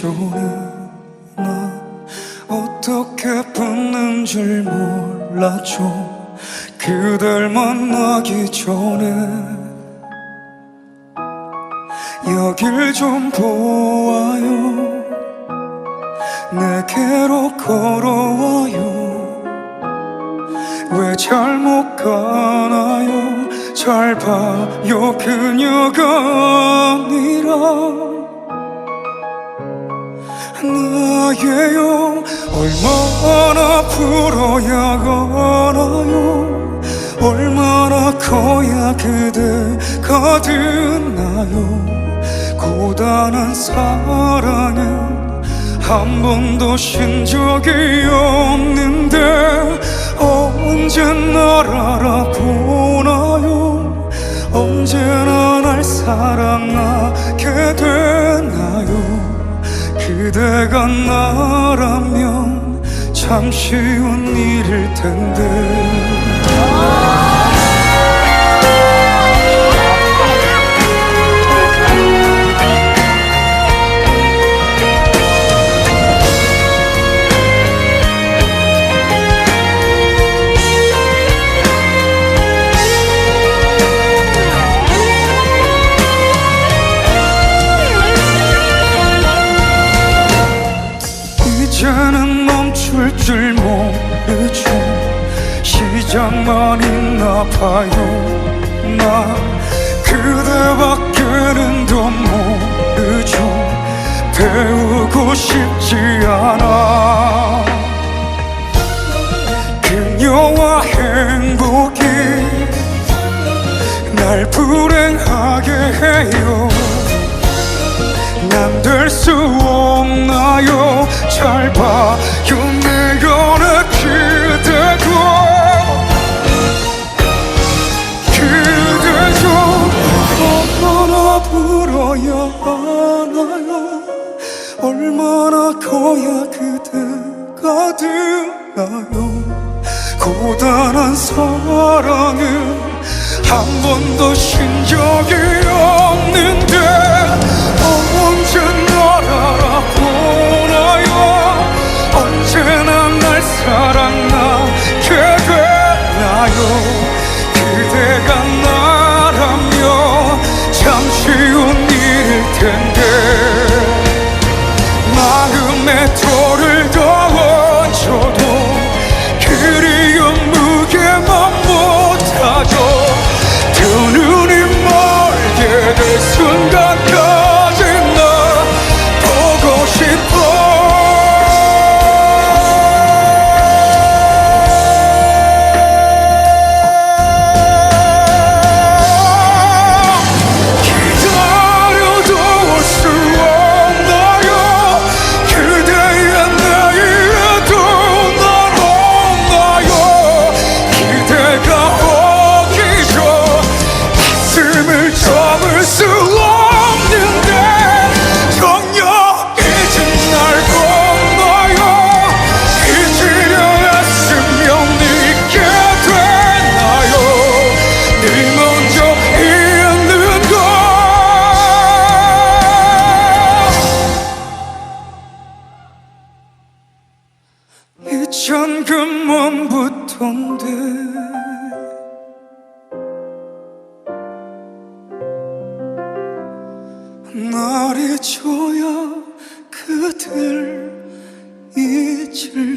전에 나 어떻게 붙는 줄 몰랐죠 그댈 만나기 전에 여길 좀 보아요. 내게로 걸어와요. 왜 잘못 가나요? 잘 봐요 그녀가 아니라 나예요 얼마나 풀어야 가나요? 얼마나 커야 그대가 듣나요? 고단한 사랑은 한 번도 쉰 적이 없는데 언제 날 알아보나요? 언제나 날 사랑하게 되나요 그대가 나라면 참 쉬운 일일 텐데 이제는 멈출 줄 모르죠. 시작만 있나 봐요. 나 그대밖에는 더 모르죠. 배우고 싶지 않아. 그녀와 행복이 날 불행하게 해요. 난 될 수 없 얼마나 커야 그대가 되나요. 고단한 사랑은 한 번도 쉰 적이 없는데 미션 그 몸부터인데. 날 잊어야 그들 잊을